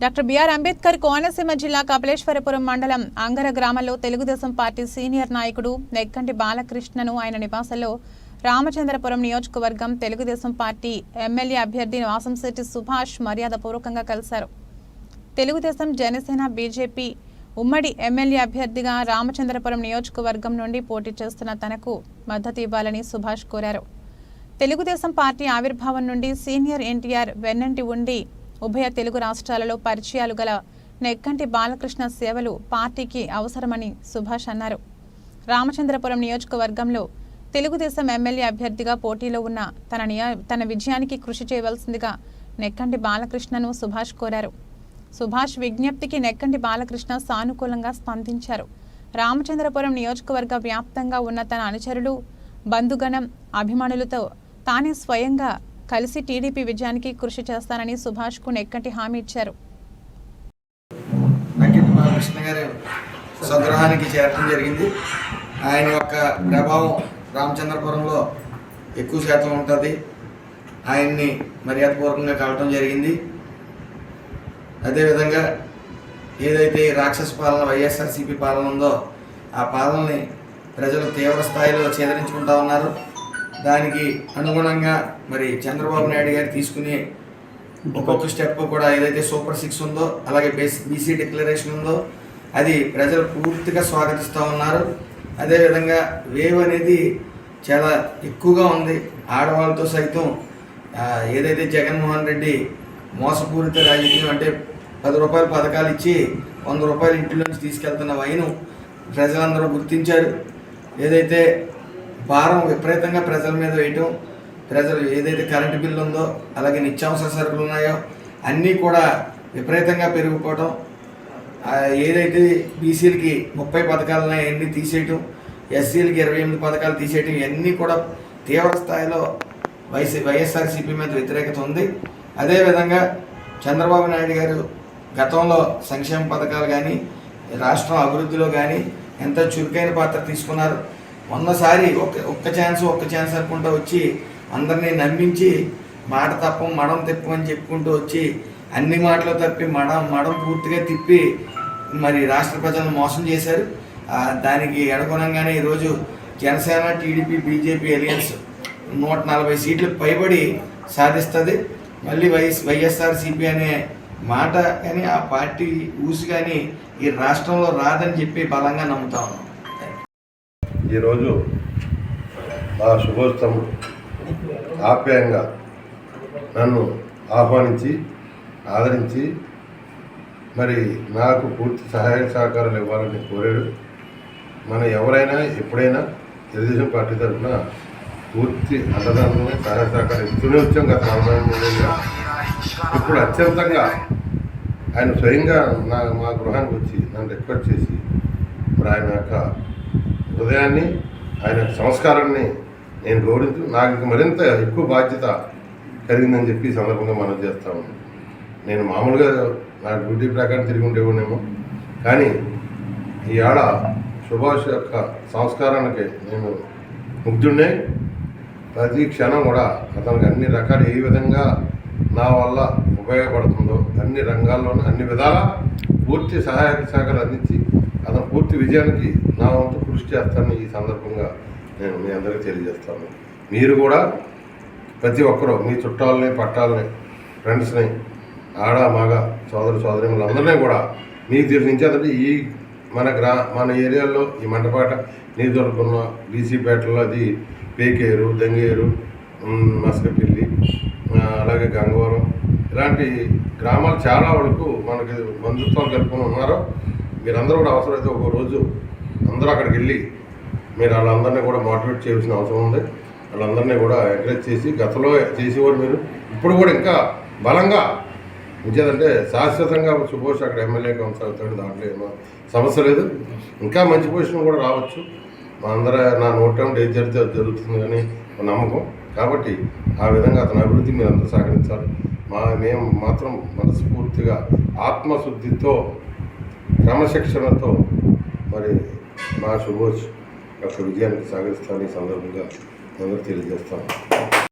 Doctor BR Ambedkar Konaseema జిల్లా కపిలేశ్వరపురం మండలం అంగర గ్రామంలో తెలుగుదేశం పార్టీ సీనియర్ నాయకుడు నెగ్గంటి బాలకృష్ణను ఆయన నివాసంలో రామచంద్రపురం నియోజకవర్గం తెలుగుదేశం పార్టీ ఎమ్మెల్యే అభ్యర్థి వాసంశెట్టి సుభాష్ మర్యాదపూర్వకంగా కలిశారు. తెలుగుదేశం జనసేన బీజేపీ ఉమ్మడి ఎమ్మెల్యే అభ్యర్థిగా రామచంద్రపురం నియోజకవర్గం నుండి పోటీ చేస్తున్న తనకు మద్దతు ఇవ్వాలని సుభాష్ కోరారు. తెలుగుదేశం పార్టీ ఆవిర్భావం నుండి సీనియర్ ఎన్టీఆర్ వెన్నంటి ఉండి ఉభయ తెలుగు రాష్ట్రాలలో పరిచయాలు గల నెక్కంటి బాలకృష్ణ సేవలు పార్టీకి అవసరమని సుభాష్ అన్నారు. రామచంద్రపురం నియోజకవర్గంలో తెలుగుదేశం ఎమ్మెల్యే అభ్యర్థిగా పోటీలో ఉన్న తన నియ తన విజయానికి కృషి చేయవలసిందిగా నెక్కంటి బాలకృష్ణను సుభాష్ కోరారు. సుభాష్ విజ్ఞప్తికి నెక్కంటి బాలకృష్ణ సానుకూలంగా స్పందించారు. రామచంద్రపురం నియోజకవర్గ వ్యాప్తంగా ఉన్న తన అనుచరులు బంధుగణం అభిమానులతో తానే స్వయంగా కలిసి టీడీపీ విజయానికి కృషి చేస్తానని సుభాష్కు నెక్కటి హామీ ఇచ్చారు. స్వగృహానికి చేరడం జరిగింది. ఆయన యొక్క ప్రభావం రామచంద్రపురంలో ఎక్కువ శాతం ఉంటుంది. ఆయన్ని మర్యాదపూర్వకంగా కలవటం జరిగింది. అదేవిధంగా ఏదైతే రాక్షస పాలన వైఎస్ఆర్సీపీ పాలన ఉందో ఆ పాలనని ప్రజలు తీవ్ర స్థాయిలో ఛేదరించుకుంటా ఉన్నారు. దానికి అనుగుణంగా మరి చంద్రబాబు నాయుడు గారు తీసుకునే ఒక్కొక్క స్టెప్ కూడా ఏదైతే సూపర్ సిక్స్ ఉందో అలాగే బేస్ బీసీ డిక్లరేషన్ ఉందో అది ప్రజలు పూర్తిగా స్వాగతిస్తూ ఉన్నారు. అదేవిధంగా వేవ్ అనేది చాలా ఎక్కువగా ఉంది. ఆడవాళ్ళతో సైతం ఏదైతే జగన్మోహన్ రెడ్డి మోసపూరిత రాజకీయం అంటే పది రూపాయల పథకాలు ఇచ్చి వంద రూపాయలు ఇంటిలోంచి తీసుకెళ్తున్న వైను ప్రజలందరూ గుర్తించారు. ఏదైతే భారం విపరీతంగా ప్రజల మీద వేయటం ప్రజలు ఏదైతే కరెంటు బిల్లు ఉందో అలాగే నిత్యావసర సరుకులు ఉన్నాయో అన్నీ కూడా విపరీతంగా పెరిగిపోవటం. ఏదైతే బీసీలకి ముప్పై పథకాలు ఉన్నాయో అన్నీ తీసేయటం. ఎస్సీలకి ఇరవై ఎనిమిది పథకాలు తీసేయటం ఇవన్నీ కూడా తీవ్ర స్థాయిలో వైసీ వైఎస్ఆర్సీపీ మీద వ్యతిరేకత ఉంది. అదేవిధంగా చంద్రబాబు నాయుడు గారు గతంలో సంక్షేమ పథకాలు కానీ రాష్ట్రం అభివృద్ధిలో కానీ ఎంత చురుకైన పాత్ర తీసుకున్నారు వందసారి ఒక్క ఒక్క ఛాన్స్ ఒక్క ఛాన్స్ అనుకుంటూ వచ్చి అందరినీ నమ్మించి మాట తప్పం మడం తిప్పమని చెప్పుకుంటూ వచ్చి అన్ని మాటలు తప్పి మడం మడం పూర్తిగా తిప్పి మరి రాష్ట్ర ప్రజలను మోసం చేశారు. దానికి అనుగుణంగానే ఈరోజు జనసేన టీడీపీ బీజేపీ అలియన్స్ నూట నలభై సీట్లు పైబడి సాధిస్తుంది. మళ్ళీ వైఎస్ వైఎస్ఆర్ సిపి అనే మాట కానీ ఆ పార్టీ ఊసి కానీ ఈ రాష్ట్రంలో రాదని చెప్పి బలంగా నమ్ముతా ఉన్నాం. ఈరోజు మా శుభోత్సవం ఆప్యాయంగా నన్ను ఆహ్వానించి ఆదరించి మరి నాకు పూర్తి సహాయ సహకారాలు ఇవ్వాలని కోరాడు. మన ఎవరైనా ఎప్పుడైనా తెలుగుదేశం పార్టీ తరఫున పూర్తి అన్నదానం సహాయ సహకారం ఇస్తూనే వచ్చాం గత నలభై ఇప్పుడు అత్యంతంగా ఆయన స్వయంగా నా మా గృహానికి వచ్చి నన్ను రిక్వెస్ట్ చేసి మరి ఆయన యొక్క హృదయాన్ని ఆయన సంస్కారాన్ని నేను గౌరవించు నాకు మరింత ఎక్కువ బాధ్యత కలిగిందని చెప్పి సందర్భంగా మనం చేస్తాము నేను మామూలుగా నా డ్యూటీ ప్రకారం తిరిగి ఉండేవాడేమో కానీ ఈ ఆడ సుభాష్ యొక్క సంస్కారానికి నేను ముగ్ధుడినే. ప్రతి క్షణం కూడా అతనికి అన్ని రకాలు ఏ విధంగా నా వల్ల ఉపయోగపడుతుందో అన్ని రంగాల్లోనూ అన్ని విధాలా పూర్తి సహాయక శాఖలు అందించి అతను పూర్తి విజయానికి నా వంతు కృషి చేస్తానని ఈ సందర్భంగా నేను మీ అందరికీ తెలియజేస్తాను. మీరు కూడా ప్రతి ఒక్కరూ మీ చుట్టాలని పట్టాలని ఫ్రెండ్స్ని ఆడ మగ సోదరు సోదరిములందరినీ కూడా మీకు తెలిసించేదంటే ఈ మన గ్రా మన ఏరియాలో ఈ మండపాట దొరుకుతున్న బీసీపేటలో అది పేకేరు దంగేరు మసకపిల్లి అలాగే గంగవరం ఇలాంటి గ్రామాలు చాలా వరకు మనకి బంధుత్వాలు కలుపుకొని ఉన్నారో. మీరందరూ కూడా అవసరమైతే ఒక రోజు అందరూ అక్కడికి వెళ్ళి మీరు వాళ్ళందరినీ కూడా మోటివేట్ చేయాల్సిన అవసరం ఉంది. వాళ్ళందరినీ కూడా ఎంకరేజ్ చేసి గతంలో చేసేవారు మీరు. ఇప్పుడు కూడా ఇంకా బలంగా ఇంకేదంటే శాశ్వతంగా సుభోష్ అక్కడ ఎమ్మెల్యే కొనసాగుతాడు దాంట్లో ఏమో సమస్య లేదు. ఇంకా మంచి పొజిషన్ కూడా రావచ్చు. మా అందరూ నా నోట్ టైం ఏది జరిగితే అది జరుగుతుంది కానీ ఒక నమ్మకం. కాబట్టి ఆ విధంగా అతని అభివృద్ధి మీరు అందరూ సహకరించాలి. మా మేము మాత్రం మనస్ఫూర్తిగా ఆత్మశుద్ధితో క్రమశిక్షణతో మరి మా సుభోష్ యొక్క విజయానికి సహకరిస్తామని ఈ సందర్భంగా అందరూ తెలియజేస్తాను.